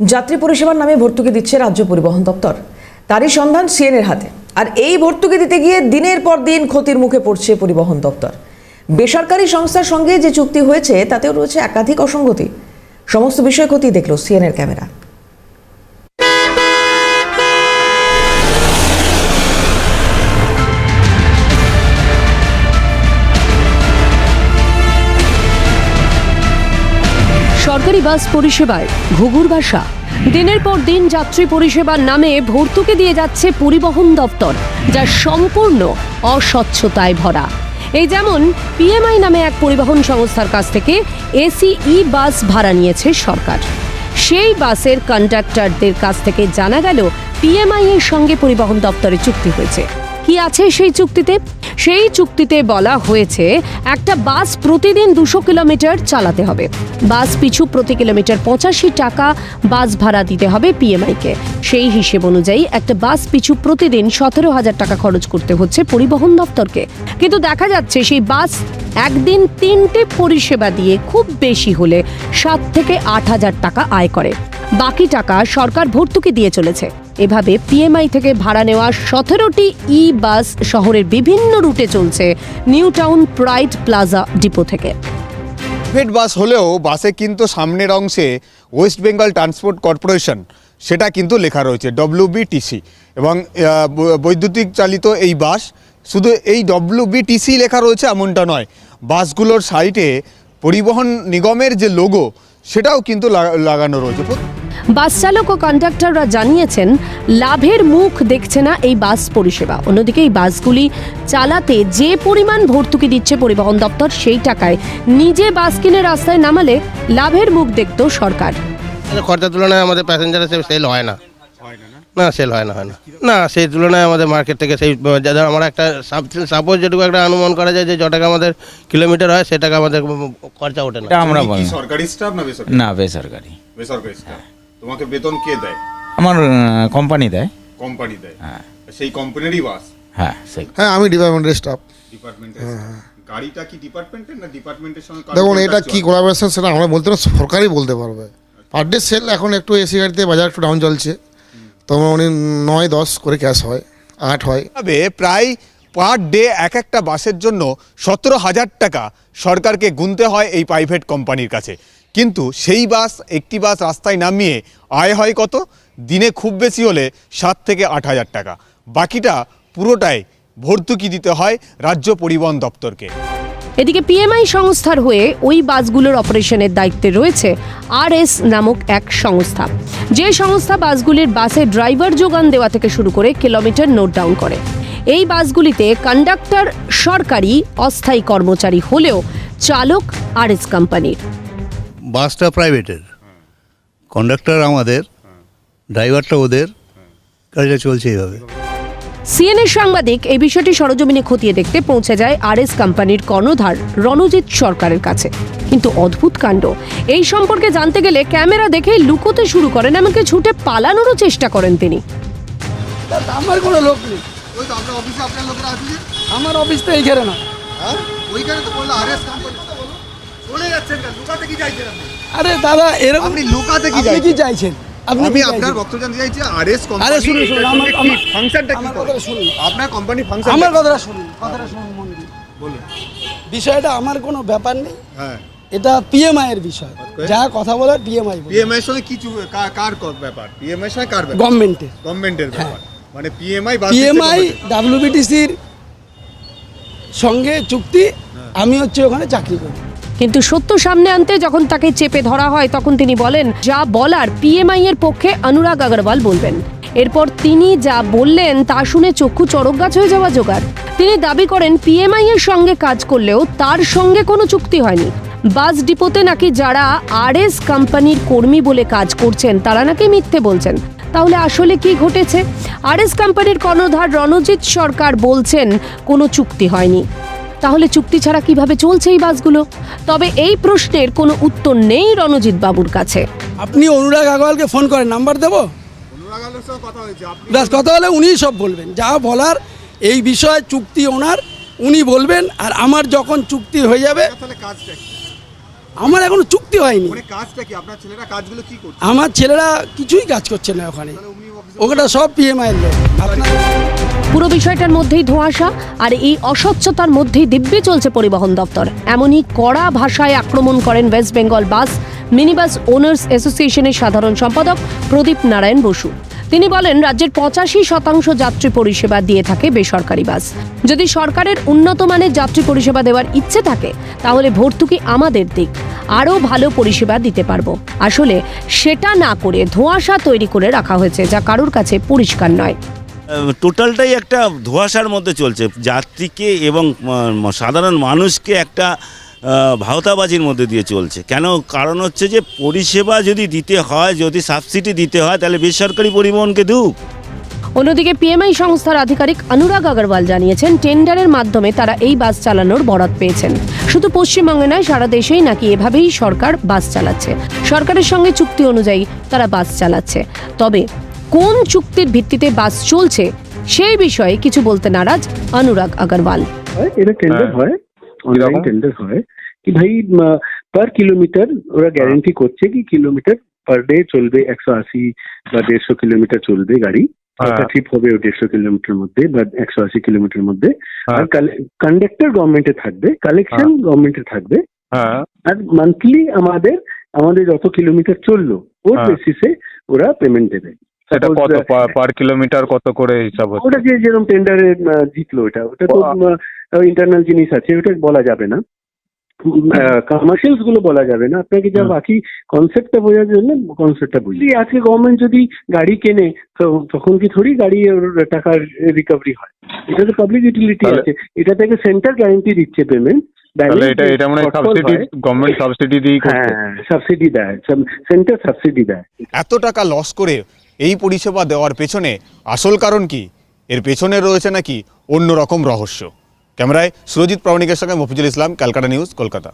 যাত্রী পরিষেবার নামে ভর্তুকি দিচ্ছে রাজ্য পরিবহন দপ্তর। তারই সন্ধান সিএনের হাতে। আর এই ভর্তুকি দিতে গিয়ে দিনের পর দিন ক্ষতির মুখে পড়ছে পরিবহন দপ্তর। বেসরকারি সংস্থার সঙ্গে যে চুক্তি হয়েছে, তাতেও রয়েছে একাধিক অসঙ্গতি। সমস্ত বিষয় ক্ষতি দেখল সিএনের ক্যামেরা। সরকারি বাস পরিষেবায় ঘুঘুর বাসা। দিনের পর দিন যাত্রী পরিষেবার নামে ভর্তুকি দিয়ে যাচ্ছে পরিবহন দপ্তর, যা সম্পূর্ণ অস্বচ্ছতায় ভরা। এই যেমন পিএমআই নামে এক পরিবহন সংস্থার কাছ থেকে এসি ই বাস ভাড়া নিয়েছে সরকার। সেই বাসের কন্ডাক্টরদের কাছ থেকে জানা গেল পিএমআই এর সঙ্গে পরিবহন দপ্তরে চুক্তি হয়েছে। কি আছে সেই চুক্তিতে? সেই চুক্তিতে বলা হয়েছে, একটা বাস প্রতিদিন দুশো কিলোমিটার চালাতে হবে। বাস পিছু প্রতি কিলোমিটার পঁচাশি টাকা বাস ভাড়া দিতে হবে পিএমআইকে সেই হিসেব অনুযায়ী একটা বাস পিছু প্রতিদিন সতেরো হাজার টাকা খরচ করতে হচ্ছে পরিবহন দপ্তরকে। কিন্তু দেখা যাচ্ছে সেই বাস একদিন তিনটে পরিষেবা দিয়ে খুব বেশি হলে সাত থেকে আট হাজার টাকা আয় করে। বাকি টাকা সরকার ভর্তুকি দিয়ে চলেছে। এভাবে পিএমআই থেকে ভাড়া নেওয়া সতেরোটি ই বাস শহরের বিভিন্ন রুটে চলছে new town pride plaza depot থেকে। প্রাইভেট বাস হলেও বাসে কিন্তু সামনের অংশে ওয়েস্ট বেঙ্গল ট্রান্সপোর্ট কর্পোরেশন, সেটা কিন্তু লেখা রয়েছে ডব্লিউবিটিসি এবং বৈদ্যুতিক চালিত এই বাস, শুধু এই ডব্লিউবিটিসি লেখা রয়েছে এমনটা নয়, বাসগুলোর সাইটে পরিবহন নিগমের যে লোগো, সেটাও কিন্তু লাগানো রয়েছে। বাস চালক ও কন্ডাক্টররা জানিয়েছেন লাভের মুখ দেখছে না এই বাস পরিষেবা। অন্যদিকে এই বাসগুলি চালাতে যে পরিমাণ ভর্তুকি দিচ্ছে পরিবহন দপ্তর সেই টাকায় নিজে বাস কিনে রাস্তায় নামালে লাভের মুখ দেখত সরকার। খরচার তুলনায় আমাদের প্যাসেঞ্জারের সেল হয় না। না সেল হয় না হয় না। না সেই তুলনায় আমাদের মার্কেট থেকে সেই যাদের আমরা একটা সাপোজ যেটুকু একটা অনুমান করা যায় যে য টাকা আমাদের কিলোমিটার হয় সে টাকা আমাদের খরচা ওঠে না। আমরা সরকারি স্টাফ না বেসরকারি? না বেসরকারি। বেসরকারি স্টাফ তোমাকে বেতন কে দেয়? আমার কোম্পানি দেয়। কোম্পানি দেয়। হ্যাঁ। সেই কোম্পানিরই বাস হ্যাঁ সেই। হ্যাঁ আমি ডিপার্টমেন্টের স্টাফ ডিপার্টমেন্টের গাড়িটা কি ডিপার্টমেন্টের না ডিপার্টমেন্টের সঙ্গে দেখুন এটা কি কোলাবোরেশন সেটা আমরা বলতে না সরকারই বলতে পারবে। পার ডে সেল এখন একটু এসি গাড়িতে বাজার একটু ডাউন চলছে। তো উনি নয় দশ করে ক্যাশ হয় আট হয়। ভাবে প্রায় পার ডে এক একটা বাসের জন্য সতেরো হাজার টাকা সরকারকে গুনতে হয় এই প্রাইভেট কোম্পানির কাছে। কিন্তু সেই বাস, একটি বাস রাস্তায় নামিয়ে আয় হয় কত? দিনে খুব বেশি হলে সাত থেকে আট হাজার টাকা। বাকিটা পুরোটাই ভর্তুকি দিতে হয় রাজ্য পরিবহন দপ্তরকে। এদিকে পিএমআই সংস্থার হয়ে ওই বাসগুলোর অপারেশনের দায়িত্বে রয়েছে আর এস নামক এক সংস্থা। যে সংস্থা বাসগুলির বাসে ড্রাইভার যোগান দেওয়া থেকে শুরু করে কিলোমিটার নোট ডাউন করে। এই বাসগুলিতে কন্ডাক্টর সরকারি অস্থায়ী কর্মচারী হলেও চালক আর এস কোম্পানির। বাসটা প্রাইভেটের কন্ডাক্টর আমাদের ড্রাইভারটা ওদের গাড়িটা চলছে এইভাবে। সিএনএর সাংবাদিক এই বিষয়টি সরজমিনে খতিয়ে দেখতে পৌঁছে যায় আর এস কোম্পানির কর্ণধার রণজিৎ সরকারের কাছে। কিন্তু অদ্ভুত কাণ্ড। এই সম্পর্কে জানতে গেলে ক্যামেরা দেখে লুকোতে শুরু করেন এমনকি ছুটে পালানোরও চেষ্টা করেন তিনি। আমার কোনো লোক নেই। আমার অফিস তো এইখানে না। আরে দাদা এরকম আপনি লুকাতে কি চাইছেন? কি চাইছেন? আপনি আমি আপনার বক্তব্য জানতে চাইছি আরএস আরে শুনুন, শুনুন, আমার- আমার- ফাংশনটা কি আমার করে? কথাটা শুনুন। আপনার কোম্পানি ফাংশন আমার কথাটা শুনুন কথাটা শুনুন মন দিয়ে বলুন। বিষয়টা আমার কোনো ব্যাপার নেই। হ্যাঁ। এটা পিএমআই এর বিষয়। যা কথা বলার পিএমআই পিএমআই এর সঙ্গে কিছু কার কার ক- ব্যাপার? পিএমআই এর সঙ্গে কার ব্যাপার? গভর্নমেন্টের গভর্নমেন্টের ব্যাপার। মানে পিএমআই পিএমআই ডাব্লিউবিটিসির সঙ্গে চুক্তি আমি হচ্ছে ওখানে চাকরি করি। কিন্তু সত্য সামনে আনতে যখন তাকে চেপে ধরা হয় তখন তিনি বলেন যা বলার পিএমআই এর পক্ষে অনুরাগ আগরওয়াল বলবেন। এরপর তিনি যা বললেন তা শুনে চক্ষু চড়ক গাছ হয়ে যাওয়া জোগাড়। তিনি দাবি করেন পিএমআই এর সঙ্গে কাজ করলেও তার সঙ্গে কোনো চুক্তি হয়নি। বাস ডিপোতে নাকি যারা আরএস কোম্পানির কর্মী বলে কাজ করছেন তারা নাকি মিথ্যে বলছেন। তাহলে আসলে কি ঘটেছে? আরএস কোম্পানির কর্ণধার রণজিৎ সরকার বলছেন কোনো চুক্তি হয়নি। তাহলে চুক্তি ছাড়া কীভাবে চলছে এই বাসগুলো? তবে এই প্রশ্নের কোনো উত্তর নেই রণজিৎ বাবুর কাছে। আপনি অনুরাগ আগরওয়ালকে ফোন করেন নাম্বার দেবো? ব্যাস কথা হলে উনিই সব বলবেন। যা বলার এই বিষয়ে চুক্তি ওনার উনি বলবেন আর আমার যখন চুক্তি হয়ে যাবে তাহলে কাজটা কি? আমার এখনও চুক্তি হয়নি। কাজটা কি? আপনার ছেলেরা কাজগুলো কি করছে? আমার ছেলেরা কিছুই কাজ করছে না ওখানে। ওখানে সব পিএমআই এর লোক। পুরো বিষয়টার মধ্যেই ধোঁয়াশা আর এই অস্বচ্ছতার মধ্যেই দিব্যি চলছে পরিবহন দপ্তর। এমনই কড়া ভাষায় আক্রমণ করেন West Bengal bus minibus owners অ্যাসোসিয়েশনের সাধারণ সম্পাদক প্রদীপ নারায়ণ বসু। তিনি বলেন, রাজ্যের পঁচাশি শতাংশ যাত্রী পরিষেবা দিয়ে থাকে বেসরকারি বাস। যদি সরকারের উন্নত মানের যাত্রী পরিষেবা দেওয়ার ইচ্ছে থাকে, তাহলে ভর্তুকি আমাদের দিক। আরও ভালো পরিষেবা দিতে পারব। আসলে সেটা না করে ধোঁয়াশা তৈরি করে রাখা হয়েছে, যা কারোর কাছে পরিষ্কার নয়। টোটালটাই একটা ধোঁয়াশার মধ্যে চলছে। যাত্রীকে এবং সাধারণ মানুষকে একটা ভাওতাবাজির মধ্যে দিয়ে চলছে। কেন? কারণ হচ্ছে যে পরিষেবা যদি দিতে হয় যদি সাবসিডি দিতে হয় তাহলে বেসরকারি পরিবহনকে দুক অন্যদিকে পিএমআই সংস্থার আধিকারিক অনুরাগ আগরওয়াল জানিয়েছেন টেন্ডারের মাধ্যমে তারা এই বাস চালানোর বরাত পেয়েছেন। শুধু পশ্চিমবঙ্গে নয় সারা দেশেই নাকি এভাবেই সরকার বাস চালাচ্ছে। সরকারের সঙ্গে চুক্তি অনুযায়ী তারা বাস চালাচ্ছে। তবে কোন চুক্তির ভিত্তিতে বাস চলছে সেই বিষয়ে কিছু বলতে নারাজ অনুরাগ আগরওয়াল। এটা টেন্ডার হয়। অনলাইন টেন্ডার হয় কি ভাই পার কিলোমিটার ওরা গ্যারেন্টি করছে কি কিলোমিটার পার ডে চলবে একশো আশি বা দেড়শো কিলোমিটার চলবে গাড়ি। একটা ট্রিপ হবে ও দেড়শো কিলোমিটার মধ্যে বা একশো আশি কিলোমিটার মধ্যে। আর কন্ডাক্টর গভর্নমেন্টে থাকবে কালেকশন গভর্নমেন্টে থাকবে। আর মান্থলি আমাদের আমাদের যত কিলোমিটার চলল ওর বেসিসে ওরা পেমেন্ট দেবে। সেটা কত পার কিলোমিটার কত করে হিসাব হচ্ছে? ওটা যে যেরকম টেন্ডারে জিতলো ওটা ওটা তো ইন্টারনাল জিনিস আছে ওটা বলা যাবে না। কমার্শিয়ালসগুলো বলা যাবে না। আপনাকে যা বাকি কনসেপ্টটা বোঝার জন্য কনসেপ্টটা বুঝলি আজকে গভর্নমেন্ট যদি গাড়ি কেনে তখন কি থোড়ি গাড়ি টাকার রিকভারি হয়? এটা তো পাবলিক ইউটিলিটি আছে। এটা থেকে সেন্টার গ্যারান্টি দিচ্ছে পেমেন্ট এটা এটা মানে সাবসিডি গভর্নমেন্ট সাবসিডি দিয়ে হ্যাঁ সাবসিডি দেয়। সেন্টার সাবসিডি দেয়। এত টাকা লস করে এই পরিষেবা দেওয়ার পেছনে আসল কারণ কি? এর পেছনে রয়েছে নাকি অন্য রকম রহস্য? ক্যামেরায় সুরজিৎ প্রামাণিকের সঙ্গে মফিজুল ইসলাম ক্যালকাটা নিউজ কলকাতা